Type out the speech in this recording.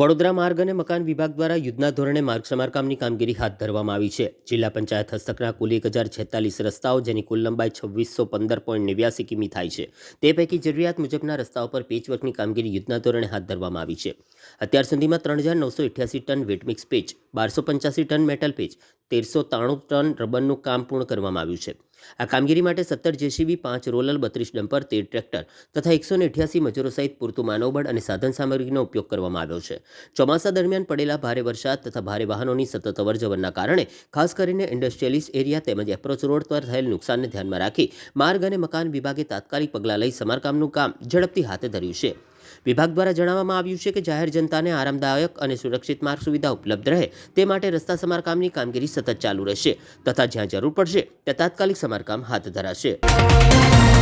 વડોદરા માર્ગ અને મકાન વિભાગ દ્વારા યુદ્ધના ધોરણે માર્ગ સમારકામની કામગીરી હાથ ધરવામાં આવી છે. જિલ્લા પંચાયત હસ્તકના કુલ એક હજાર છેતાલીસ રસ્તાઓ, જેની કુલ લંબાઈ છવ્વીસો પંદર પોઈન્ટ નેવ્યાસી કિમી થાય છે. તે પૈકી જરૂરિયાત મુજબના રસ્તાઓ પર પેચવર્કની કામગીરી યુદ્ધના ધોરણે હાથ ધરવામાં આવી છે. અત્યાર સુધીમાં ત્રણ હજાર નવસો અઠ્યાસી ટન વેટમિક્સ પેચ, બારસો પંચ્યાસી ટન મેટલ પેચ તેરસો ત્રાણું ટન રબરનું કામ પૂર્ણ કરવામાં આવ્યું છે. આ કામગીરી માટે સત્તર જેસીબી, પાંચ રોલર, બત્રીસ ડમ્પર, તેર ટ્રેક્ટર તથા એકસો ને અઠ્યાસી મજૂરો સહિત પૂરતું માનવબળ અને સાધન સામગ્રીનો ઉપયોગ કરવામાં આવ્યો છે. ચોમાસા દરમિયાન પડેલા ભારે વરસાદ તથા ભારે વાહનોની સતત અવરજવરના કારણે ખાસ કરીને ઇન્ડસ્ટ્રીયલિસ્ટ એરિયા તેમજ એપ્રોચ રોડ પર થયેલ નુકસાનને ધ્યાનમાં રાખી માર્ગ અને મકાન વિભાગે તાત્કાલિક પગલાં લઈ સમારકામનું કામ ઝડપથી હાથે ધર્યું છે. વિભાગ દ્વારા જણાવવામાં આવ્યું છે કે જાહેર જનતાને આરામદાયક અને સુરક્ષિત માર્ગ સુવિધા ઉપલબ્ધ રહે તે માટે રસ્તા સમારકામની કામગીરી સતત ચાલુ રહેશે તથા જ્યાં જરૂર પડશે ત્યાં તાત્કાલિક સમારકામ હાથ ધરાશે.